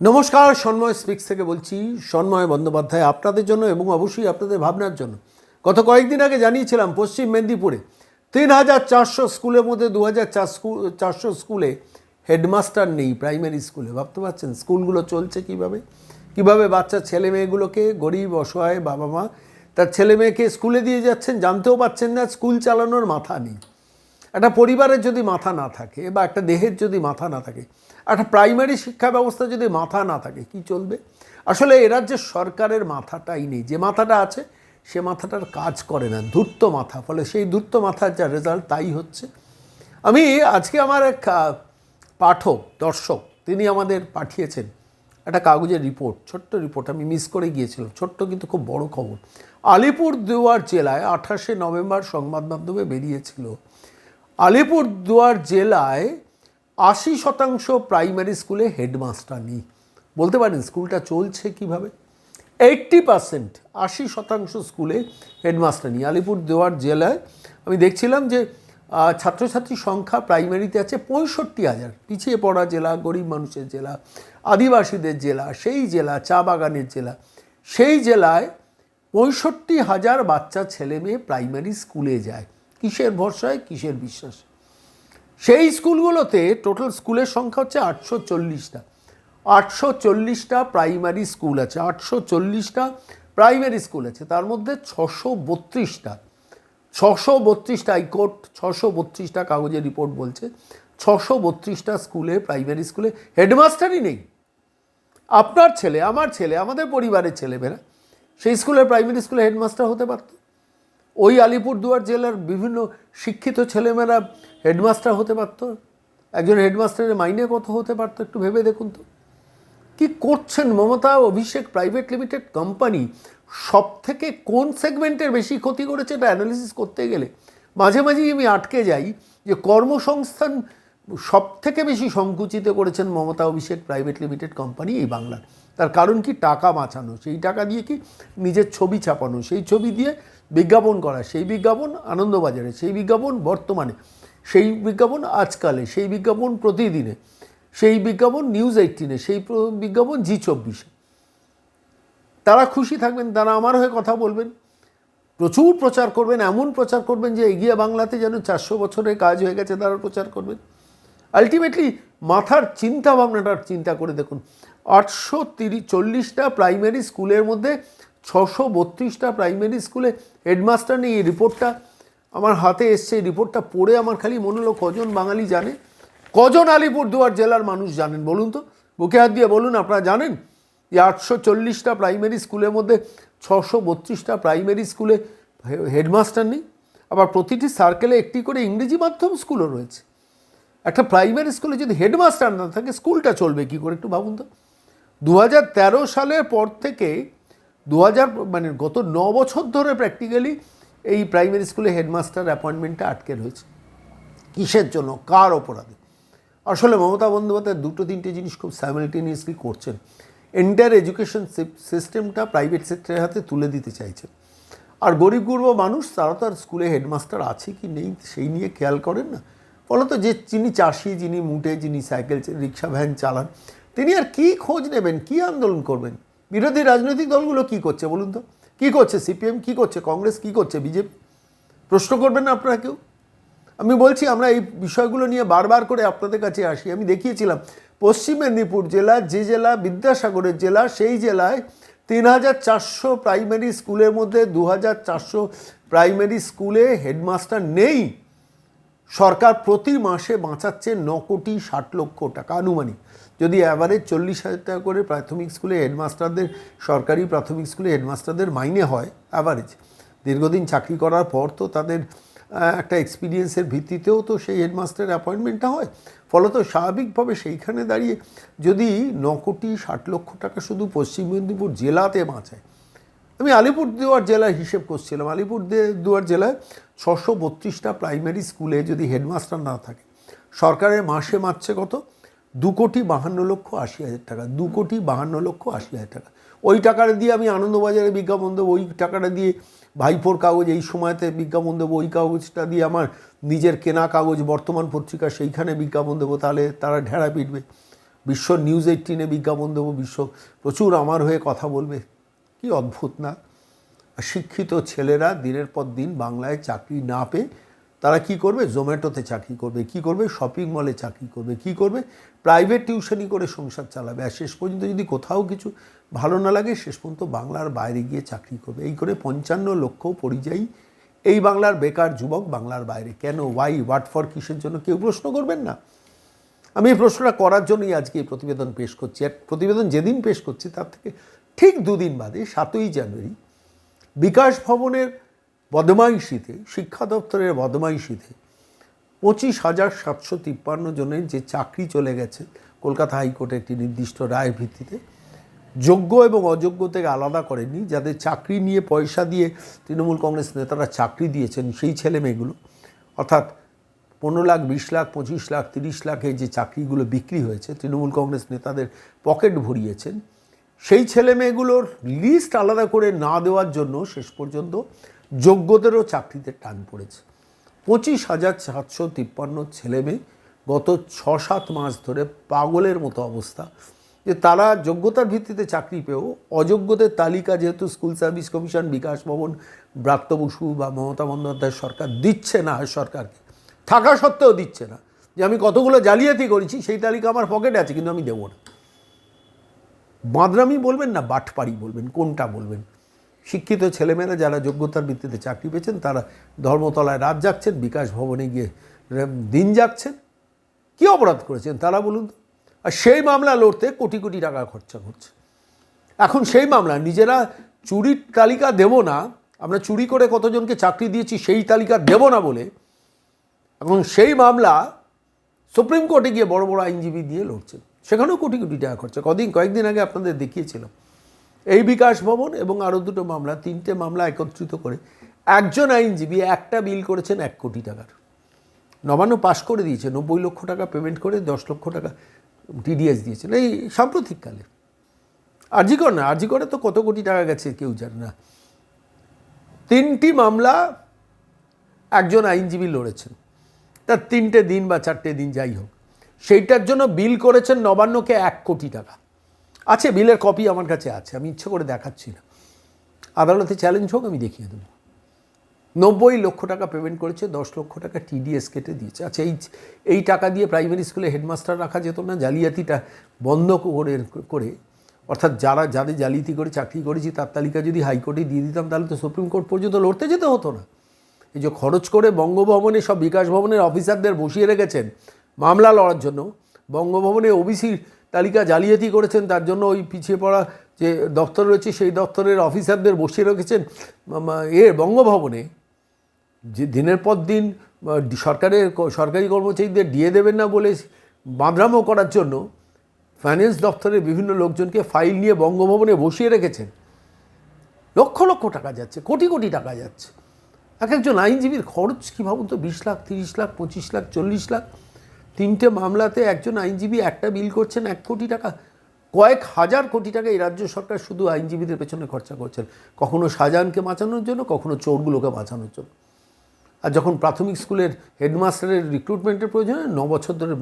নমস্কার, সন্ময় স্পিক্স থেকে বলছি, সন্ময় বন্দ্যোপাধ্যায় আপনাদের জন্য এবং অবশ্যই আপনাদের ভাবনার জন্য। গত কয়েকদিন আগে জানিয়েছিলাম, পশ্চিম মেদিনীপুরে তিন হাজার চারশো স্কুলের মধ্যে দু হাজার চারশো স্কুলে হেডমাস্টার নেই প্রাইমারি স্কুলে। ভাবতে পারছেন, স্কুলগুলো চলছে কীভাবে? কীভাবে বাচ্চা, ছেলে মেয়েগুলোকে গরিব, অসহায় বাবা মা তার ছেলে মেয়েকে স্কুলে দিয়ে যাচ্ছেন, জানতেও পারছেন না, স্কুল চালানোর মাথা নেই। একটা পরিবারের যদি মাথা না থাকে বা একটা দেহের যদি মাথা না থাকে, একটা প্রাইমারি শিক্ষা ব্যবস্থা যদি মাথা না থাকে, কি চলবে? আসলে এ রাজ্যের সরকারের মাথাটাই নেই। যে মাথাটা আছে, সে মাথাটার কাজ করে না, ধূর্ত মাথা। ফলে সেই ধূর্ত মাথার যা রেজাল্ট তাই হচ্ছে। আমি আজকে আমার এক পাঠক, দর্শক, তিনি আমাদের পাঠিয়েছেন একটা কাগজের রিপোর্ট ছোট্ট রিপোর্ট আমি মিস করে গিয়েছিলাম। ছোট্ট কিন্তু খুব বড় খবর। আলিপুর দুয়ার জেলায় আঠাশে নভেম্বর সংবাদ মাধ্যমে বেরিয়েছিল আলিপুর দুয়ার জেলায় আশি শতাংশ প্রাইমারি স্কুলে হেডমাস্টার নেই। বলতে পারেন, স্কুলটা চলছে কীভাবে? এইট্টি পার্সেন্ট আশি শতাংশ স্কুলে হেডমাস্টার নেই। আলিপুরদুয়ার জেলায় আমি দেখছিলাম যে ছাত্রছাত্রীর সংখ্যা প্রাইমারিতে আছে পঁয়ষট্টি হাজার। পিছিয়ে পড়া জেলা, গরিব মানুষের জেলা, আদিবাসীদের জেলা, সেই জেলা, চা বাগানের জেলা, সেই জেলায় পঁয়ষট্টি হাজার বাচ্চা, ছেলে মেয়ে প্রাইমারি স্কুলে যায়। কিসের ভরসায়, কিসের বিশ্বাস? সেই স্কুলগুলোতে টোটাল স্কুলের সংখ্যা হচ্ছে আটশো চল্লিশটা। আটশো চল্লিশটা প্রাইমারি স্কুল আছে, আটশো চল্লিশটা প্রাইমারি স্কুল আছে, তার মধ্যে ছশো বত্রিশটা ছশো বত্রিশটা হাইকোর্ট ছশো বত্রিশটা কাগজের রিপোর্ট বলছে, ছশো বত্রিশটা স্কুলে প্রাইমারি স্কুলে হেডমাস্টারই নেই। আপনার ছেলে, আমার ছেলে, আমাদের পরিবারের ছেলেমেয়েরা, সেই স্কুলের প্রাইমারি স্কুলে হেডমাস্টার হতে পারত? ওই আলিপুরদুয়ার জেলার বিভিন্ন শিক্ষিত ছেলেমেয়েরা হেডমাস্টার হতে পারত। একজন হেডমাস্টারের মাইনে কত হতে পারতো একটু ভেবে দেখুন তো। কি করছেন Mamata Abhishek private limited company? সব থেকে কোন সেগমেন্টের বেশি ক্ষতি করেছে এটা অ্যানালিসিস করতে গেলে? মাঝে মাঝেই আমি আটকে যাই যে কর্মসংস্থান সব থেকে বেশি সংকুচিত করেছেন Mamata Abhishek private limited company এই বাংলার। তার কারণ কি? টাকা বাঁচানো। সেই টাকা দিয়ে কি নিজের ছবি ছাপানো? সেই ছবি দিয়ে বিজ্ঞাপন করা, সেই বিজ্ঞাপন আনন্দবাজারে, সেই বিজ্ঞাপন বর্তমানে, সেই বিজ্ঞাপন আজকালে, সেই বিজ্ঞাপন প্রতিদিনে, সেই বিজ্ঞাপন নিউজ এইটিনে, সেই বিজ্ঞাপন জি চব্বিশে। তারা খুশি থাকবেন, তারা আমার হয়ে কথা বলবেন। প্রচুর প্রচার করবেন, এমন প্রচার করবেন যে এগিয়ে বাংলাতে যেন চারশো বছরের কাজ হয়ে গেছে, তারা প্রচার করবেন। আলটিমেটলি মাথার চিন্তা ভাবনাটার চিন্তা করে দেখুন, আটশো তিরিশ চল্লিশটা প্রাইমারি স্কুলের মধ্যে ছশো বত্রিশটা প্রাইমারি স্কুলে হেডমাস্টার নেই এই রিপোর্টটা আমার হাতে এসছে। এই রিপোর্টটা পড়ে আমার খালি মনে হলো কজন বাঙালি জানে? কজন আলিপুরদুয়ার জেলার মানুষ জানেন বলুন তো? বুকে হাত দিয়ে বলুন, আপনারা জানেন? যে আটশো চল্লিশটা প্রাইমারি স্কুলের মধ্যে ছশো বত্রিশটা প্রাইমারি স্কুলে হেডমাস্টার নেই। আবার প্রতিটি সার্কেলে একটি করে ইংরেজি মাধ্যম স্কুলও রয়েছে। একটা প্রাইমারি স্কুলে যদি হেডমাস্টার না থাকে স্কুলটা চলবে কি করে একটু ভাবুন তো? দু হাজার তেরো সালের পর থেকে দু হাজার মানে গত ন বছর ধরে প্র্যাকটিক্যালি এই প্রাইমারি স্কুলে হেডমাস্টার অ্যাপয়েন্টমেন্টটা আটকে রয়েছে। কিসের জন্য? কার অপরাধে? আসলে মমতা বন্দ্যোপাধ্যায় দুটো তিনটে জিনিস খুব সাইমালটেনিয়াসলি করছেন। এন্টায়ার এডুকেশন সিস্টেমটা প্রাইভেট সেক্টরের হাতে তুলে দিতে চাইছেন। আর গরিব গুরব মানুষ, তারা তো আর স্কুলে হেডমাস্টার আছে কি নেই, সেই নিয়ে খেয়াল করেন না। ফলত যে যিনি চাষি, যিনি মুটে, যিনি সাইকেল, রিক্সা, ভ্যান চালান, তিনি আর কি খোঁজ নেবেন, কি আন্দোলন করবেন? বিরোধী রাজনৈতিক দলগুলো কি করছে বলুন তো? কী করছে সিপিএম? কি করছে কংগ্রেস? কি করছে বিজেপি? প্রশ্ন করবেন না আপনারা কেউ? আমি বলছি, আমরা এই বিষয়গুলো নিয়ে বারবার করে আপনাদের কাছে আসি। আমি দেখিয়েছিলাম, পশ্চিম মেদিনীপুর জেলা, যে জেলা, বিদ্যাসাগরের জেলা, সেই জেলায় তিন হাজার চারশো প্রাইমারি স্কুলের মধ্যে দু হাজার চারশো প্রাইমারি স্কুলে হেডমাস্টার নেই। সরকার প্রতি মাসে বাঁচাচ্ছে ন কোটি ষাট লক্ষ টাকা আনুমানিক। যদি অ্যাভারেজ চল্লিশ হাজার টাকা করে প্রাথমিক স্কুলে হেডমাস্টারদের সরকারি প্রাথমিক স্কুলে হেডমাস্টারদের মাইনে হয় অ্যাভারেজ দীর্ঘদিন চাকরি করার পর তো তাদের একটা এক্সপিরিয়েন্সের ভিত্তিতেও তো সেই হেডমাস্টার অ্যাপয়েন্টমেন্টটা হয়। ফলত স্বাভাবিকভাবে সেইখানে দাঁড়িয়ে যদি ন কোটি ষাট লক্ষ টাকা শুধু পশ্চিম মেদিনীপুর জেলাতে বাঁচায়। আমি আলিপুরদুয়ার জেলার হিসেব করছিলাম। আলিপুর দুয়ার জেলায় ছশো বত্রিশটা প্রাইমারি স্কুলে যদি হেডমাস্টার না থাকে, সরকারের মাসে মারছে কত? দু কোটি বাহান্ন লক্ষ আশি হাজার টাকা, দু কোটি বাহান্ন লক্ষ আশি হাজার টাকা। ওই টাকাটা দিয়ে আমি আনন্দবাজারে বিজ্ঞাপন দেবো, ওই টাকাটা দিয়ে ভাইপোর কাগজ, এই সময়তে বিজ্ঞাপন দেবো, ওই কাগজটা দিয়ে আমার নিজের কেনা কাগজ, বর্তমান পত্রিকা সেইখানে বিজ্ঞাপন দেবো, তাহলে তারা ঢেড়া পিটবে। বিশ্ব নিউজ এইটিনে বিজ্ঞাপন দেবো, বিশ্ব প্রচুর আমার হয়ে কথা বলবে। কি অদ্ভুত না? শিক্ষিত ছেলেরা দিনের পর দিন বাংলায় চাকরি না পেয়ে তারা কি করবে? জোম্যাটোতে চাকরি করবে, কি করবে? শপিং মলে চাকরি করবে, কি করবে? প্রাইভেট টিউশনি করে সংসার চালাবে। আর শেষ পর্যন্ত যদি কোথাও কিছু ভালো না লাগে, শেষ পর্যন্ত বাংলার বাইরে গিয়ে চাকরি করবে। এই করে পঞ্চান্ন লক্ষ পরিযায়ী এই বাংলার বেকার যুবক বাংলার বাইরে। কেন? ওয়াই হোয়াট ফর কিসের জন্য? কেউ প্রশ্ন করবেন না। আমি এই প্রশ্নটা করার জন্যই আজকে এই প্রতিবেদন পেশ করছি। আর প্রতিবেদন যেদিন পেশ করছি, তার থেকে ঠিক দুদিন বাদে সাতই জানুয়ারি বিকাশ ভবনের বদমাইশিতে, শিক্ষা দপ্তরের বদমাইশিতে পঁচিশ হাজার সাতশো তিপ্পান্ন জনের যে চাকরি চলে গেছে, কলকাতা হাইকোর্টের একটি নির্দিষ্ট রায়ের ভিত্তিতে, যোগ্য এবং অযোগ্য থেকে আলাদা করেনি, যাদের চাকরি নিয়ে পয়সা দিয়ে তৃণমূল কংগ্রেস নেতারা চাকরি দিয়েছেন সেই ছেলে মেয়েগুলো, অর্থাৎ পনেরো লাখ, বিশ লাখ, পঁচিশ লাখ, তিরিশ লাখে যে চাকরিগুলো বিক্রি হয়েছে, তৃণমূল কংগ্রেস নেতাদের পকেট ভরিয়েছেন, সেই ছেলে মেয়েগুলোর লিস্ট আলাদা করে না দেওয়ার জন্য শেষ পর্যন্ত যোগ্যদেরও চাকরিতে টান পড়েছে। পঁচিশ হাজার সাতশো তিপ্পান্ন ছেলে মেয়ে গত ছ সাত মাস ধরে পাগলের মতো অবস্থা যে তারা যোগ্যতার ভিত্তিতে চাকরি পেয়েও অযোগ্যদের তালিকা যেহেতু স্কুল সার্ভিস কমিশন, বিকাশ ভবন, ব্রাত্য বসু বা মমতা বন্দ্যোপাধ্যায় সরকার দিচ্ছে না সরকারকে। থাকা সত্ত্বেও দিচ্ছে না। যে আমি কতগুলো জালিয়াতি করেছি সেই তালিকা আমার পকেটে আছে, কিন্তু আমি দেবো না। বাঁদরামি বলবেন না, বাটপাড়ি বলবেন, কোনটা বলবেন? শিক্ষিত ছেলেমেয়েরা যারা যোগ্যতার ভিত্তিতে চাকরি পেয়েছেন, তারা ধর্মতলায় রাত যাচ্ছেন বিকাশ ভবনে গিয়ে দিন যাচ্ছেন কী অপরাধ করেছেন তারা বলুন আর সেই মামলা লড়তে কোটি কোটি টাকা খরচা করছে এখন সেই মামলা, নিজেরা চুরির তালিকা দেব না, আমরা চুরি করে কতজনকে চাকরি দিয়েছি সেই তালিকা দেব না বলে, এখন সেই মামলা সুপ্রিম কোর্টে গিয়ে বড় বড় আইনজীবী দিয়ে লড়ছেন। সেখানেও কোটি কোটি টাকা খরচা। কদিন, কয়েকদিন আগে আপনাদের দেখিয়েছিলাম। এই বিকাশ ভবন এবং আরও দুটো মামলা, তিনটে মামলা একত্রিত করে একজন আইনজীবী একটা বিল করেছেন এক কোটি টাকার। নবান্ন পাশ করে দিয়েছে, নব্বই লক্ষ টাকা পেমেন্ট করে দশ লক্ষ টাকা টিডিএস দিয়েছেন, এই সাম্প্রতিককালে। আরজিকর না, আরজিকরে তো কত কোটি টাকা গেছে কেউ জানে না। তিনটি মামলা একজন আইনজীবী লড়েছেন। তার তিনটে দিন বা চারটে দিন যাই হোক, সেইটার জন্য বিল করেছেন নবান্নকে এক কোটি টাকা। আছে, বিলের কপি আমার কাছে আছে, আমি ইচ্ছে করে দেখাচ্ছি না। আদালতে চ্যালেঞ্জ হোক, আমি দেখিয়ে দেবো। নব্বই লক্ষ টাকা পেমেন্ট করেছে, দশ লক্ষ টাকা টিডিএস কেটে দিয়েছে। আচ্ছা এই এই টাকা দিয়ে প্রাইমারি স্কুলে হেডমাস্টার রাখা যেত না, জালিয়াতিটা বন্ধ করে করে, অর্থাৎ যারা, যাদের জালিয়াতি করে চাকরি করেছি, তার তালিকা যদি হাইকোর্টে দিয়ে দিতাম, তাহলে তো সুপ্রিম কোর্ট পর্যন্ত লড়তে যেতে হতো না। এই যে খরচ করে বঙ্গভবনে সব বিকাশ ভবনের অফিসারদের বসিয়ে রেখেছেন, মামলা লড়ার জন্য, বঙ্গভবনে ওবিসি তালিকা জালিয়াতি করেছেন, তার জন্য ওই পিছিয়ে পড়া যে দপ্তর রয়েছে, সেই দপ্তরের অফিসারদের বসিয়ে রেখেছেন এ বঙ্গভবনে। যে দিনের পর দিন সরকারের সরকারি কর্মচারীদের দিয়ে দেবেন না বলে বাঁধরামো করার জন্য ফাইন্যান্স দপ্তরের বিভিন্ন লোকজনকে ফাইল নিয়ে বঙ্গভবনে বসিয়ে রেখেছেন। লক্ষ লক্ষ টাকা যাচ্ছে, কোটি কোটি টাকা যাচ্ছে। এক একজন আইনজীবীর খরচ কী ভাবুন তো, বিশ লাখ, তিরিশ লাখ, পঁচিশ লাখ, চল্লিশ লাখ। তিনটে মামলাতে একজন আইনজীবী একটা বিল করছেন এক কোটি টাকা। কয়েক হাজার কোটি টাকা এই রাজ্য সরকার শুধু আইনজীবীদের পেছনে খরচা করছেন। কখনো শাহজাহানকে বাঁচানোর জন্য কখনো চোরগুলোকে বাঁচানোর জন্য। আর যখন প্রাথমিক স্কুলের হেডমাস্টারের রিক্রুটমেন্টের প্রয়োজন হয়, ন বছর ধরে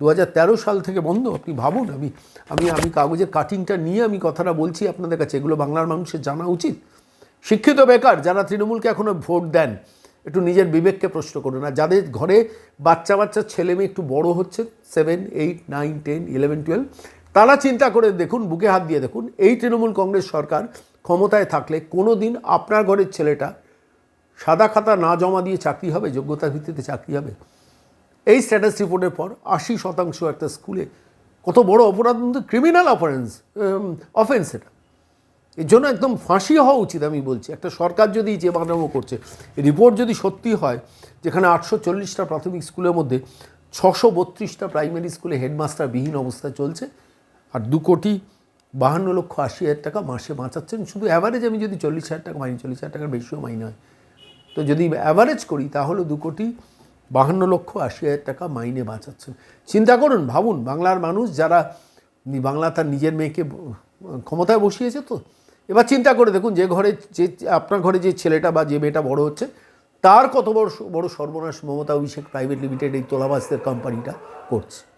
দু তেরো সাল থেকে বন্ধ। আপনি ভাবুন আমি আমি আমি কাগজের কাটিংটা নিয়ে আমি কথাটা বলছি আপনাদের কাছে। এগুলো বাংলার মানুষের জানা উচিত। শিক্ষিত বেকার যারা তৃণমূলকে এখনও ভোট দেন একটু নিজের বিবেককে প্রশ্ন করুন। আর যাদের ঘরে বাচ্চা বাচ্চা ছেলে মেয়ে একটু বড় হচ্ছে seven eight nine ten eleven twelve তারা চিন্তা করে দেখুন, বুকে হাত দিয়ে দেখুন, এই তৃণমূল কংগ্রেস সরকার ক্ষমতায় থাকলে কোনো দিন আপনার ঘরের ছেলেটা সাদা খাতা না জমা দিয়ে চাকরি হবে, যোগ্যতার ভিত্তিতে চাকরি হবে? এই স্ট্যাটাস রিপোর্টের পর আশি শতাংশ একটা স্কুলে কত বড় অপরাধ ক্রিমিনাল অফেন্স অফেন্স এটা। এর জন্য একদম ফাঁসি হওয়া উচিত আমি বলছি। একটা সরকার যদি যে বানামো করছে রিপোর্ট যদি সত্যি হয়, যেখানে আটশো চল্লিশটা প্রাথমিক স্কুলের মধ্যে ছশো বত্রিশটা প্রাইমারি স্কুলে হেডমাস্টার বিহীন অবস্থায় চলছে, আর দু কোটি বাহান্ন লক্ষ আশি হাজার টাকা মাসে বাঁচাচ্ছেন। শুধু অ্যাভারেজ আমি যদি চল্লিশ হাজার টাকা মাইনে, চল্লিশ হাজার টাকার বেশিও মাইনে হয়। তো যদি অ্যাভারেজ করি, তাহলে দু কোটি বাহান্ন লক্ষ আশি হাজার টাকা মাইনে বাঁচাচ্ছেন। চিন্তা করুন, ভাবুন, বাংলার মানুষ যারা বাংলা তার নিজের মেয়েকে ক্ষমতায় বসিয়েছে তো এবার চিন্তা করে দেখুন যে ঘরে যে, আপনার ঘরে যে ছেলেটা বা যে মেয়েটা বড় হচ্ছে, তার কত বড় বড় সর্বনাশ মমতা অভিষেক প্রাইভেট লিমিটেড এই তোলাবাসদের কোম্পানিটা করছে।